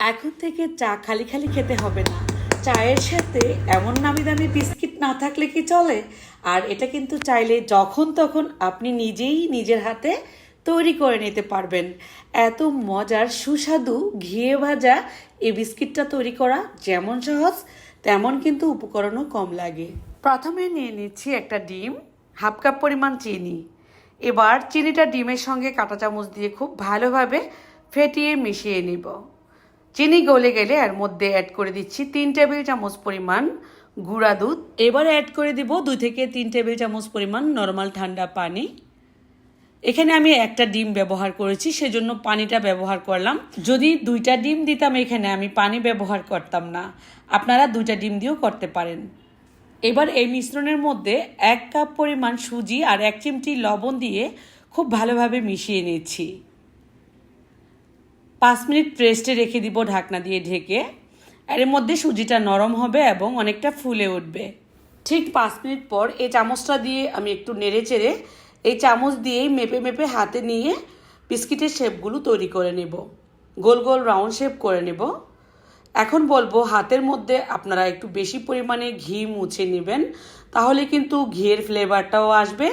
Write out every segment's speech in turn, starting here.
এখন থেকে চা খালি খালি খেতে হবে না। চায়ের সাথে এমন নামি দামি বিস্কিট না থাকলে কি চলে? আর এটা কিন্তু চাইলে যখন তখন আপনি নিজেই নিজের হাতে তৈরি করে নিতে পারবেন। এত মজার সুস্বাদু ঘিয়ে ভাজা এই বিস্কিটটা তৈরি করা যেমন সহজ, তেমন কিন্তু উপকরণও কম লাগে। প্রথমে নিয়ে নিচ্ছি একটা ডিম, হাফ কাপ পরিমাণ চিনি। এবার চিনিটা ডিমের সঙ্গে কাঁটা চামচ দিয়ে খুব ভালোভাবে ফেটিয়ে মিশিয়ে নিব। চিনি গলে গেলে এর মধ্যে অ্যাড করে দিচ্ছি তিন টেবিল চামচ পরিমাণ গুঁড়া দুধ। এবার অ্যাড করে দিব দুই থেকে তিন টেবিল চামচ পরিমাণ নর্মাল ঠান্ডা পানি। এখানে আমি একটা ডিম ব্যবহার করেছি, সেজন্য পানিটা ব্যবহার করলাম। যদি দুইটা ডিম দিতাম এখানে, আমি পানি ব্যবহার করতাম না। আপনারা দুইটা ডিম দিয়েও করতে পারেন। এবার এই মিশ্রণের মধ্যে এক কাপ পরিমাণ সুজি আর এক চিমটি লবণ দিয়ে খুব ভালোভাবে মিশিয়ে নিচ্ছি। পাঁচ মিনিট রেস্টে রেখে দিব ঢাকনা দিয়ে ঢেকে। এর মধ্যে সুজিটা নরম হবে এবং অনেকটা ফুলে উঠবে। ঠিক পাঁচ মিনিট পর এই চামচটা দিয়ে আমি একটু নেড়ে চেড়ে এই চামচ দিয়েই মেপে মেপে হাতে নিয়ে বিস্কিটের শেপগুলো তৈরি করে নেব। গোল গোল রাউন্ড শেপ করে নেব। এখন বলব হাতের মধ্যে আপনারা একটু বেশি পরিমাণে ঘি মুছে নেবেন, তাহলে কিন্তু ঘিয়ের ফ্লেভারটাও আসবে।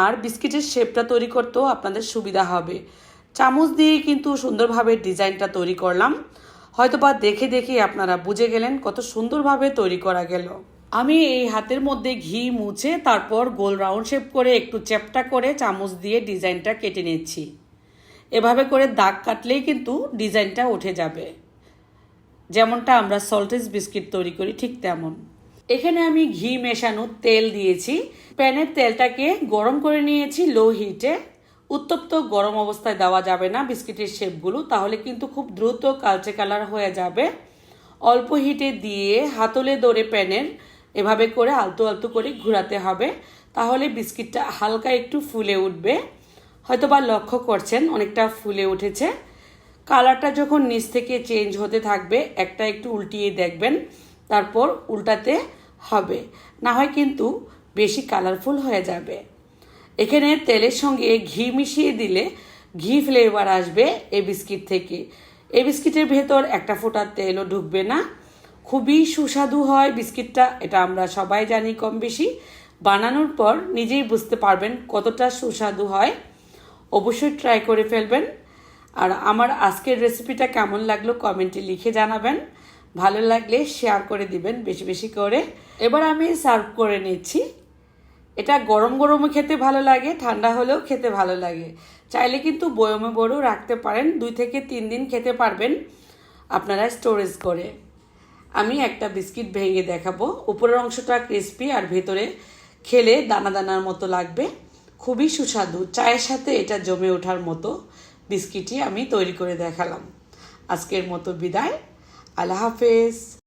আর বিস্কিটের শেপটা তৈরি করতেও আপনাদের সুবিধা হবে। চামচ দিয়ে কিন্তু সুন্দরভাবে ডিজাইনটা তৈরি করলাম। হয়তোবা দেখে দেখে আপনারা বুঝে গেলেন কত সুন্দরভাবে তৈরি করা গেল। আমি এই হাতের মধ্যে ঘি মুছে তারপর গোল রাউন্ড শেপ করে একটু চ্যাপটা করে চামচ দিয়ে ডিজাইনটা কেটে নিচ্ছি। এভাবে করে দাগ কাটলেই কিন্তু ডিজাইনটা উঠে যাবে। যেমনটা আমরা সল্টেজ বিস্কিট তৈরি করি ঠিক তেমন। এখানে আমি ঘি মেশানো তেল দিয়েছি। প্যানের তেলটাকে গরম করে নিয়েছি লো হিটে। উত্তপ্ত গরম অবস্থায় দেওয়া যাবে না বিস্কিটের শেপগুলো, তাহলে কিন্তু খুব দ্রুত কালচে কালার হয়ে যাবে। অল্প হিটে দিয়ে হাতলে দৌড়ে প্যানের এভাবে করে আলতো আলতো করে ঘোরাতে হবে, তাহলে বিস্কিটটা হালকা একটু ফুলে উঠবে। হয়তোবা লক্ষ্য করছেন, অনেকটা ফুলে উঠেছে। কালারটা যখন নিচ থেকে চেঞ্জ হতে থাকবে, একটা একটু উল্টিয়ে দেখবেন, তারপর উল্টাতে হবে। না হয় কিন্তু বেশি কালারফুল হয়ে যাবে। এখানে তেলের সঙ্গে ঘি মিশিয়ে দিলে ঘি ফ্লেভার আসবে এই বিস্কিট থেকে। এই বিস্কিটের ভেতর একটা ফোঁটা তেলও ঢুকবে না। খুবই সুস্বাদু হয় বিস্কিটটা, এটা আমরা সবাই জানি কম বেশি বানানোর পর নিজেই বুঝতে পারবেন কতটা সুস্বাদু হয়। অবশ্যই ট্রাই করে ফেলবেন। আর আমার আজকের রেসিপিটা কেমন লাগল কমেন্টে লিখে জানাবেন। ভালো লাগলে শেয়ার করে দিবেন বেশি বেশি করে। এবার আমি সার্ভ করে নিচ্ছি। এটা গরম গরমও খেতে ভালো লাগে, ঠান্ডা হলেও খেতে ভালো লাগে। চাইলে কিন্তু বয়মে বড়ও রাখতে পারেন, দুই থেকে তিন দিন খেতে পারবেন আপনারা স্টোরেজ করে। আমি একটা বিস্কিট ভেঙে দেখাবো। উপরের অংশটা ক্রিস্পি আর ভেতরে খেলে দানা দানার মতো লাগবে। খুবই সুস্বাদু। চায়ের সাথে এটা জমে ওঠার মতো বিস্কিটই আমি তৈরি করে দেখালাম। আজকের মতো বিদায়। আল্লাহ হাফেজ।